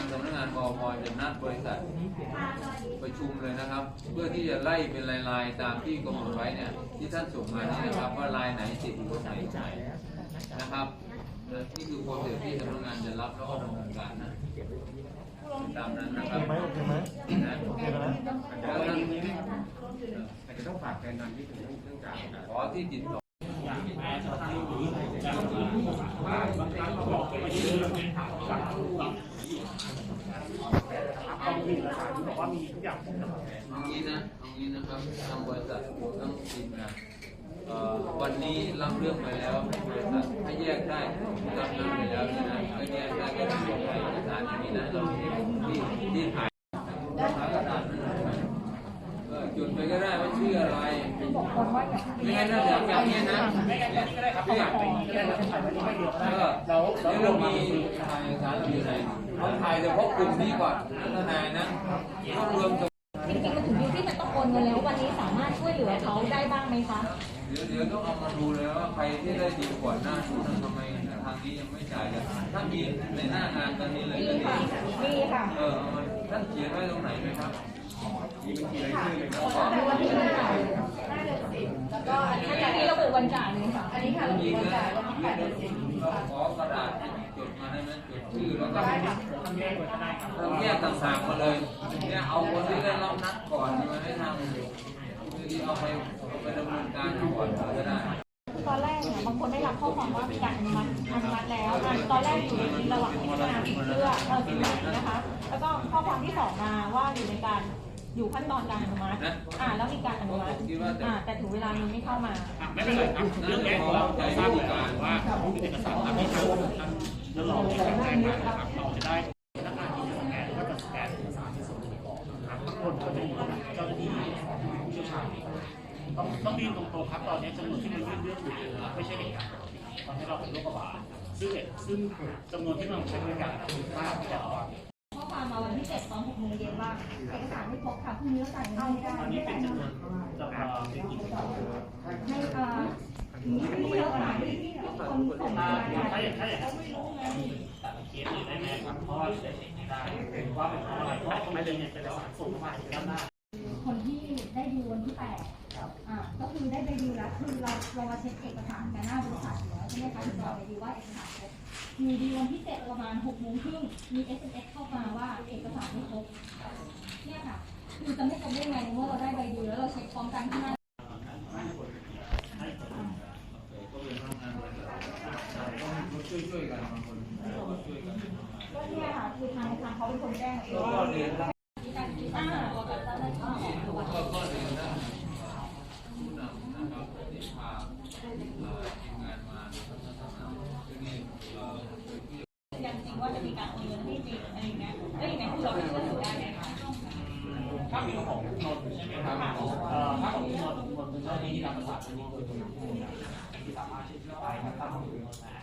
างสำนักงานปอพจะนัดบริษัทประชุมเลยนะครับ เพื่อที่จะไล่เป็นลายๆตามที่กำหนดไว้เนี่ยที่ท่านส่งมานี่นะครับว่าลายไหนติดอยู่ตรงไหนตรงไหนนะครับและนี่คือโปรเซสที่สำนักงานจะรับแล้วก็ดำเนินการนะตามนั้นนะคโอรับเคไหมโอเคไหมนะโอเคแล้วนะแล้วท่านอาจจะต้องฝากแกนนำที่ถึงเรื่องการขอที่ติดต่อ เอาเอกสารที่บอกว่ามีทุกอย่างครบหมดเอางี้นะเอางี้นะครับทางบริษัทต้องทีมงานวันนี้รับเรื่องไปแล้วให้บริษัทให้แยกได้รับเรื่องไปแล้วนยนะก็แยกได้ก็ต้องส่งไปเอกสารอย่างนี้นะเราที่ที่ถ่ายกระดาษนั่นนะเออจุดไปก็ได้ว่าชื่ออะไร ไม่งั้นถ้าอย่างอย่างนี้นะไม่งั้นนี่ก็ได้ครับเพื่อถ่ายไปก็ได้ถ่ายไปที่ไม่เดียวก็ได้แล้วเดี๋ยวเรามีถ่ายเอกสารเราอยู่ไหนเราถ่ายเฉพาะกลุ่มนี้ก่อนทนายนะต้องรวมตัวจริงๆมันถึงยุคที่มันต้องโอนเงินแล้ววันนี้สามารถช่วยเหลือเขาได้บ้างไหมคะเดี๋ยวเดี๋ยวต้องเอามาดูเลยว่าใครที่ได้ดีกว่าหน้านู้นทำไมทางนี้ยังไม่จ่ายกันถ้ามีในหน้างานตอนนี้เลยมีก็ดีค่ะมีค่ะเออเอามา ท่านเขียนไว้ตรงไหนไหมครับมีบัญชีรายชื่อเลยครับมีวันที่จ่ายแล้วก็อันนี้อันนี้ระบุวันจ่ายเลยค่ะ อันนี้ค่ะระบุมีวันนะจ่ายแล้วก็แปดเดือนสิบเราขอกระดาษจดมาได้ไหมจดชื่อแล้วก็ทำแยกก็ได้ครับเราแยกต่างๆมาเลยเนี่ยเอาคนที่ได้รับนัดก่อนมาให้ทำคือที่เอาไปเอาไปดำเนินการก่อนก็ได้ตอนแรกเนี่ยบางคนได้รับข้อความว่ามีการอนุมัติอนุมัติแล้วอะตอนแรกอยู่ สินเชื่อเออสินไหนนะคะ แล้วก็ข้อความที่สองมาว่าอยู่ในการอยู่ขั้นตอนการอนุมัติ อ่า แล้วมีการอนุมัติ อ่า แต่ถึงเวลานี้ไม่เข้ามา อะไม่เป็นไรครับเรื่องนี้เราเราทราบอยู่แล้วว่าเอกสารตามที่ทางท่านแล้วเราได้แจ้งมานะครับเราจะได้พนักงานที่จะสแกนก็จะสแกนเอกสารที่ส่งไปก่อนะครับบางคนก็จะมีเจ้าหน้าที่ผู้เชี่ยวชาญต้องต้องดีตรงๆครับตอนนี้จำนวนที่มันยื่นเรื่องอยู่ไม่ใช่เหตุการณ์ตอนนี้เราเป็นโรคระบาด ซึ่งซึ่งจำนวนที่มันใช้บริการมากแต่ว่าข้อความมาวันที่เจ็ดตอนหกโมงเย็นว่าเอกสารไม่ครบค่ะพรุ่งนี้จ่ายเงินไม่ได้อันนี้เป็นจำนวนจำนวนเป็นกี่คนให้เอ่อไมีที่เยอะค่ะที่ที่คนส่งมาถ้าอย่างถ้าอย่างนั้นตัดเคสเลยได้ไหมครับเพราะว่าเช็คไม่ได้ว่าเป็นเพราะอะไรเพราะไม่ได้เนี่ยเป็นเอกสารส่งมาถึงด้านหน้คนที่ได้ดูวันที่แปด ก็คือได้ไปดูแล้วคือเราเรามาเช็คเอกสารกันหน้าบริษัทอยู่แล้วใช่ไหมคะถึงเราไปดูว่าเอกสารครบมีดีวันที่เจ็ดประมาณหกโมงครึ่งมี SMS เข้ามาว่าเอกสารไม่ครบเนี่ยค่ะคือจะไม่ครบได้ไงเมื่อเราได้ใบดูแล้วเราเช็คพร้อมกันที่หน้าช่วยๆกันบางคนก็เนี่ยค่ะคือทางทางเขาเป็นคนแจ้งเอง ถ้ามีของนนท์ใช่ไหมครับเอ่อถ้าของนนท์นนท์เป็นเจ้าหน้าที่ที่รับประสานเป็นี้คือตัวผู้นที่สามารถเชื่อได้ครับถ้าของนนท์